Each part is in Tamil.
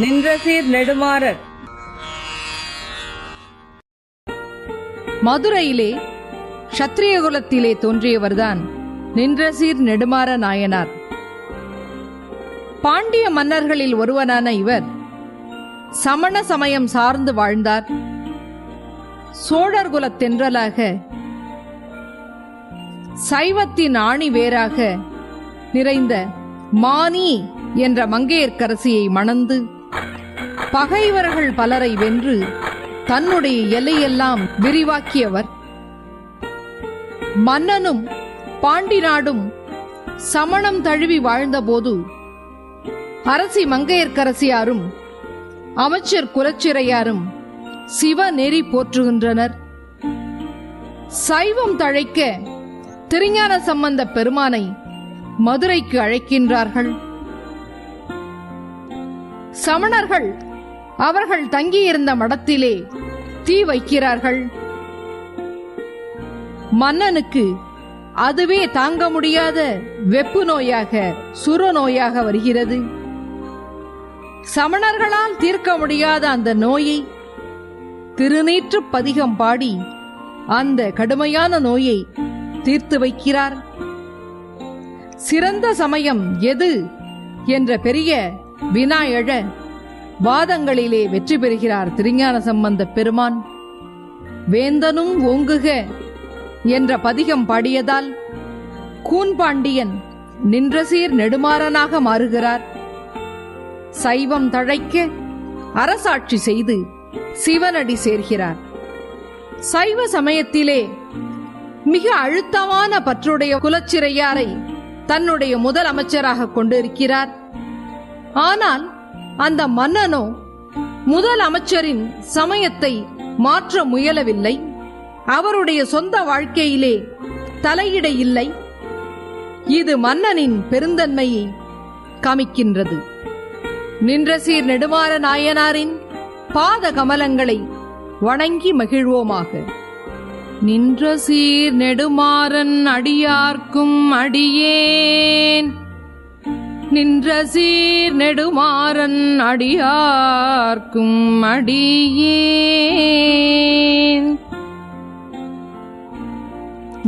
நின்றசீர் நெடுமாறர். மதுரையிலே சத்திரிய குலத்திலே தோன்றியவர்தான் நின்றசீர் நெடுமாற நாயனார். பாண்டிய மன்னர்களில் ஒருவனான இவர் சமண சமயம் சார்ந்து வாழ்ந்தார். சோழர் குலத் தென்றலாக சைவத்தின் ஆணி வேராக நிறைந்த மானி என்ற மங்கையர்க்கரசியை மணந்து பகைவர்கள் பலரை வென்று தன்னுடைய எல்லையெல்லாம் விரிவாக்கியவர். மன்னனும் பாண்டி நாடும் சமணம் தழுவி வாழ்ந்தபோது அரசி மங்கையர்க்கரசியாரும் அமைச்சர் குலச்சிறையாரும் சிவ நெறி போற்றுகின்றனர். சைவம் தழைக்க திருஞான சம்பந்த பெருமானை மதுரைக்கு அழைக்கின்றார்கள். சமணர்கள் அவர்கள் தங்கியிருந்த மடத்திலே தீ வைக்கிறார்கள். மன்னனுக்கு அதுவே தாங்க முடியாத வெப்பு நோயாக சுர நோயாக வருகிறது. சமணர்களால் தீர்க்க முடியாத அந்த நோயை திருநீற்று பதிகம் பாடி அந்த கடுமையான நோயை தீர்த்து வைக்கிறார். சிறந்த சமயம் எது? என்ற பெரிய வினா எழ வாதங்களிலே வெற்றி பெறுகிறார் திருஞான சம்பந்த பெருமான். வேந்தனும் ஓங்குக என்ற பதிகம் பாடியதால் கூன்பாண்டியன் நின்றசீர் நெடுமாறனாக மாறுகிறார். சைவம் தழைக்க அரசாட்சி செய்து சிவனடி சேர்கிறார். சைவ சமயத்திலே மிக அழுத்தமான பற்றுடைய குலச்சிறையாரை தன்னுடைய முதல் அமைச்சராக கொண்டிருக்கிறார். ஆனால் அந்த மன்னனோ முதல் அமைச்சரின் சமயத்தை மாற்ற முயலவில்லை. அவருடைய சொந்த வாழ்க்கையிலே தலையிட இல்லை. இது மன்னனின் பெருந்தன்மையை காமிக்கின்றது. நின்றசீர் நெடுமாற நாயனாரின் பாத கமலங்களை வணங்கி மகிழ்வோமாக. நின்ற சீர் நெடுமாறன் அடியார்க்கும் அடியேன். நின்ற சீர் நெடுமாறன் அடியார்க்கும் அடியேன்.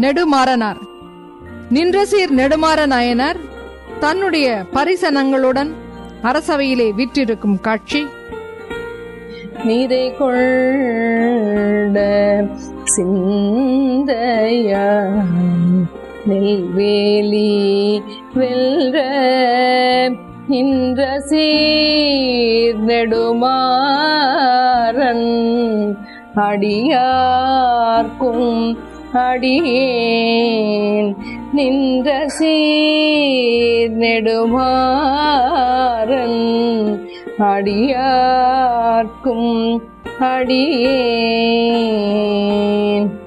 நெடுமாறனார். நின்றசீர் நெடுமாற நாயனார் தன்னுடைய பரிசனங்களுடன் அரசவையிலே வீற்றிருக்கும் காட்சி. நீரை கொண்ட சிந்தையா நெல்வேலி வெல்ற நின்ற சீர் அடியார்க்கும் அடியேன். நின்ற சீர்நெடுமாறன் அடியார்க்கும் அடியேன்.